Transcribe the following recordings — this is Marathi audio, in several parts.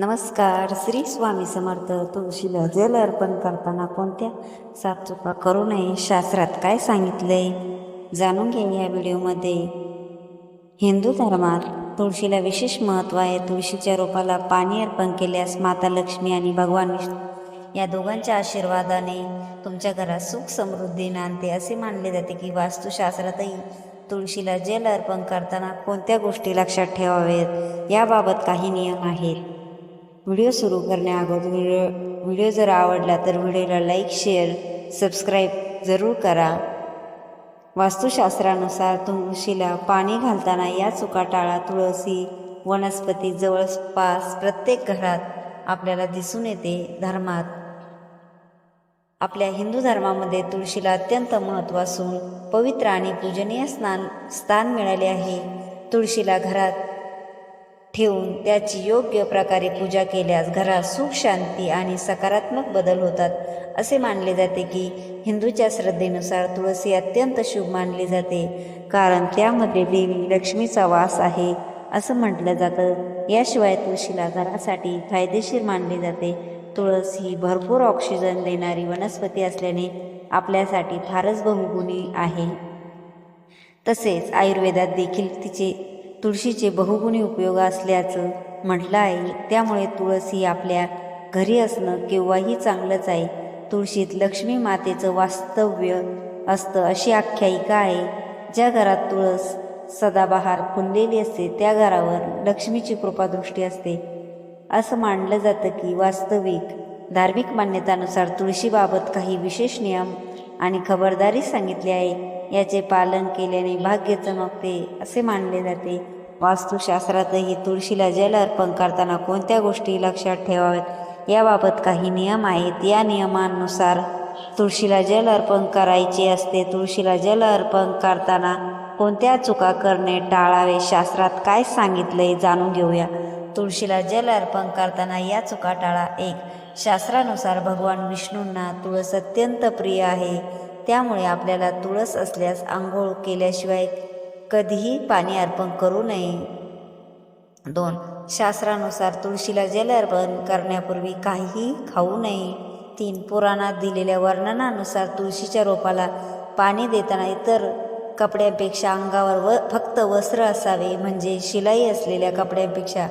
नमस्कार श्री स्वामी समर्थ. तुळशीला जल अर्पण करताना कोणत्या साफचुका करू नये शास्त्रात काय सांगितलंय? जाणून घे या व्हिडिओमध्ये. हिंदू धर्मात तुळशीला विशेष महत्त्व आहे. तुळशीच्या रोपाला पाणी अर्पण केल्यास माता लक्ष्मी आणि भगवान विष्णू या दोघांच्या आशीर्वादाने तुमच्या घरात सुख समृद्धी नांदते असे मानले जाते की वास्तुशास्त्रातही तुळशीला जल अर्पण करताना कोणत्या गोष्टी लक्षात ठेवाव्यात? याबाबत काही नियम आहेत. व्हिडिओ सुरू करण्याअगोदर व्हिडिओ व्हिडिओ जर आवडला तर व्हिडिओला लाईक शेअर सबस्क्राईब जरूर करा. वास्तुशास्त्रानुसार तुळशीला पाणी घालताना या चुका टाळा तुळसी वनस्पती जवळपास प्रत्येक घरात आपल्याला दिसून येते धर्मात. आपल्या हिंदू धर्मामध्ये तुळशीला अत्यंत महत्त्व असून पवित्र आणि पूजनीय स्नान स्थान मिळाले आहे. तुळशीला घरात ठेवून त्याची योग्य प्रकारे पूजा केल्यास घरात सुख शांती आणि सकारात्मक बदल होतात. असे मानले जाते की हिंदूच्या श्रद्धेनुसार तुळसी अत्यंत शुभ मानली जाते. कारण त्यामध्ये देवी लक्ष्मीचा वास आहे असं म्हटलं जातं. याशिवाय तुळशीला घरासाठी फायदेशीर मानले जाते. तुळस ही भरपूर ऑक्सिजन देणारी वनस्पती असल्याने आपल्यासाठी फारच बहुगुणी आहे. तसेच आयुर्वेदात देखील तिचे तुळशीचे बहुगुणी उपयोग असल्याचं म्हटलं आहे त्यामुळे तुळस ही आपल्या घरी असणं केव्हाही चांगलंच आहे. तुळशीत लक्ष्मी मातेचं वास्तव्य असतं अशी आख्यायिका आहे. ज्या घरात तुळस सदाबहार फुललेली असते त्या घरावर लक्ष्मीची कृपादृष्टी असते. असं मानलं जातं की वास्तविक धार्मिक मान्यतानुसार तुळशीबाबत काही विशेष नियम आणि खबरदारी सांगितली आहे. याचे पालन केल्याने भाग्य चमकते असे मानले जाते. वास्तुशास्त्रातही तुळशीला जल अर्पण करताना कोणत्या गोष्टी लक्षात ठेवाव्यात? याबाबत काही नियम आहेत. या नियमांनुसार तुळशीला जल अर्पण करायचे असते. तुळशीला जल अर्पण करताना कोणत्या चुका करणे टाळावे? शास्त्रात काय सांगितले जाणून घेऊया. तुळशीला जल अर्पण करताना या चुका टाळा. एक शास्त्रानुसार भगवान विष्णूंना तुळस अत्यंत प्रिय आहे. त्यामुळे आपल्याला तुळस असल्यास आंघोळ केल्याशिवाय कधीही पाणी अर्पण करू नये. दोन शास्त्रानुसार तुळशीला जल अर्पण करण्यापूर्वी काहीही खाऊ नये. तीन पुराणात दिलेल्या वर्णनानुसार तुळशीच्या रोपाला पाणी देताना इतर कपड्यांपेक्षा अंगावर व फक्त वस्त्र असावे म्हणजे शिलाई असलेल्या कपड्यांपेक्षा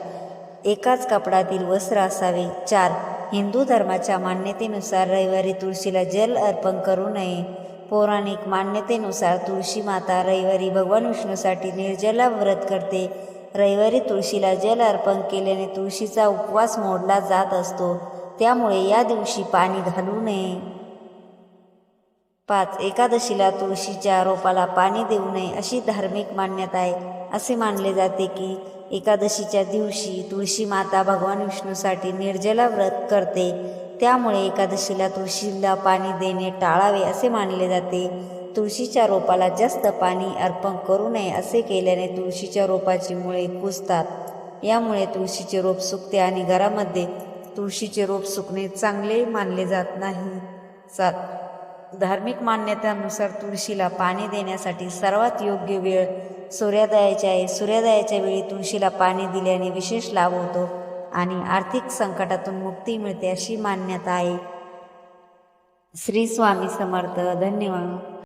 एकाच कपडातील वस्त्र असावे. चार हिंदू धर्माच्या मान्यतेनुसार रविवारी तुळशीला जल अर्पण करू नये. पौराणिक मान्यतेनुसार तुळशी माता रविवारी भगवान विष्णूसाठी निर्जला व्रत करते. रविवारी तुळशीला जल अर्पण केल्याने तुळशीचा उपवास मोडला जात असतो. त्यामुळे या दिवशी पाणी घालू नये. पाच एकादशीला तुळशीच्या रोपाला पाणी देऊ नये अशी धार्मिक मान्यता आहे. असे मानले जाते की एकादशीच्या दिवशी तुळशी माता भगवान विष्णूसाठी निर्जला व्रत करते. त्यामुळे एकादशीला तुळशीला पाणी देणे टाळावे असे मानले जाते. तुळशीच्या रोपाला जास्त पाणी अर्पण करू नये असे केल्याने तुळशीच्या रोपाची मुळे कुजतात. यामुळे तुळशीचे रोप सुकते आणि घरामध्ये तुळशीचे रोप सुकणे चांगले मानले जात नाही. सात. धार्मिक मान्यतानुसार तुळशीला पाणी देण्यासाठी सर्वात योग्य वेळ सूर्योदयाची आहे. सूर्योदयाच्या वेळी तुळशीला पाणी दिल्याने विशेष लाभ होतो. आणि आर्थिक संकटातून मुक्ती मिळते अशी मान्यता आहे. श्री स्वामी समर्थ धन्यवाद.